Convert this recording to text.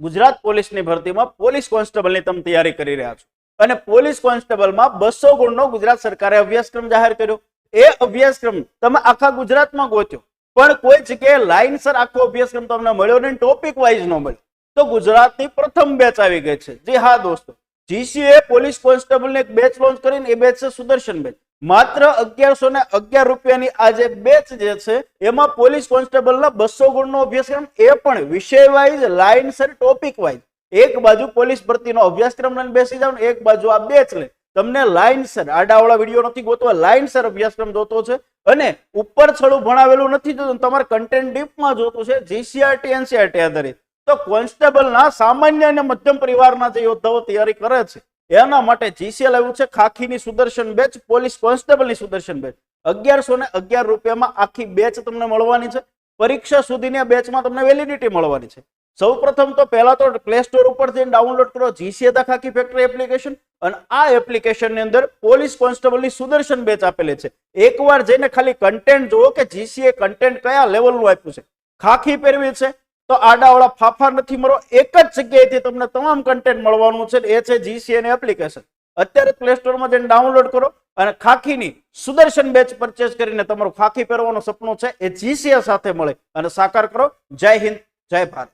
ગુજરાત પોલીસની ભરતીમાં પોલીસ કોન્સ્ટેબલની તમે તૈયારી કરી રહ્યા છો. અને પોલીસ કોન્સ્ટેબલમાં બસો ગુણનો ગુજરાત સરકારે અભ્યાસક્રમ જાહેર કર્યો. એ અભ્યાસક્રમ તમે આખા ગુજરાતમાં ગોત્યો. પણ કોઈ જગ્યાએ લાઇનસર આખો અભ્યાસક્રમ તમને મળ્યો નહીં ટોપિક વાઇઝ ન મળ્યો. તો ગુજરાતની પ્રથમ બેચ આવી ગઈ છે. જી હા, દોસ્તો. જીસીએ પોલીસ કોન્સ્ટેબલ એક બેચ લોન્ચ કરીને એ બેચ છે સુદર્શન બેચ માત્ર અગિયારસો ને અગિયાર રૂપિયાની આ જે બેચ જે છે, એમાં પોલીસ કોન્સ્ટેબલના બસો ગુણનો અભ્યાસક્રમ, એ પણ વિષય વાઇઝ લાઇનસર ટોપિક વાઇઝ એક બાજુ પોલીસ ભરતીનો અભ્યાસક્રમ લઈને બેસી જાવ એક બાજુ આ બેચ લે. તમને લાઇનસર આડાવાળા વીડિયો નથી ગોતવા લાઇનસર અભ્યાસક્રમ જોતો છે. અને ઉપર છડું ભણાવેલું નથી જોતું, તમારે કન્ટેન્ટ ડીપમાં જોતું છે જીસીઆરટી એનસીઆરટી આધારિત. તો કોન્સ્ટેબલના સામાન્ય અને મધ્યમ પરિવારના જે યોદ્ધાઓ તૈયારી કરે છે, એના માટે જીસીએલ આવ્યું છે, ખાખીની સુદર્શન બેચ, પોલીસ કોન્સ્ટેબલની સુદર્શન બેચ. અગિયારસો ને અગિયાર રૂપિયામાં આખી બેચ તમને મળવાની છે. પરીક્ષા સુધીની બેચમાં તમને વેલિડિટી મળવાની છે. સૌ પ્રથમ તો પહેલા તો પ્લે સ્ટોર ઉપર જઈને ડાઉનલોડ કરો જીસીએ ખાખી ફેક્ટરી એપ્લિકેશન અને આ એપ્લિકેશનની અંદર પોલીસ કોન્સ્ટેબલની સુદર્શન બેચ આપેલી છે. એકવાર જઈને ખાલી કન્ટેન્ટ જુઓ કે જીસીએ કન્ટેન્ટ કયા લેવલનું આપ્યું છે. ખાખી પહેરવી છે તો આડાવાળા ફાફા નથી મળો એક જ જગ્યાએથી તમને તમામ કન્ટેન્ટ મળવાનું છે એ છે જીસીએ ની એપ્લિકેશન અત્યારે પ્લે સ્ટોરમાં જઈને ડાઉનલોડ કરો અને ખાખીની સુદર્શન બેચ પરચેસ કરીને તમારું ખાખી પહેરવાનું સપનું છે એ જીસીએ સાથે મળે. અને સાકાર કરો. જય હિન્દ, જય ભારત.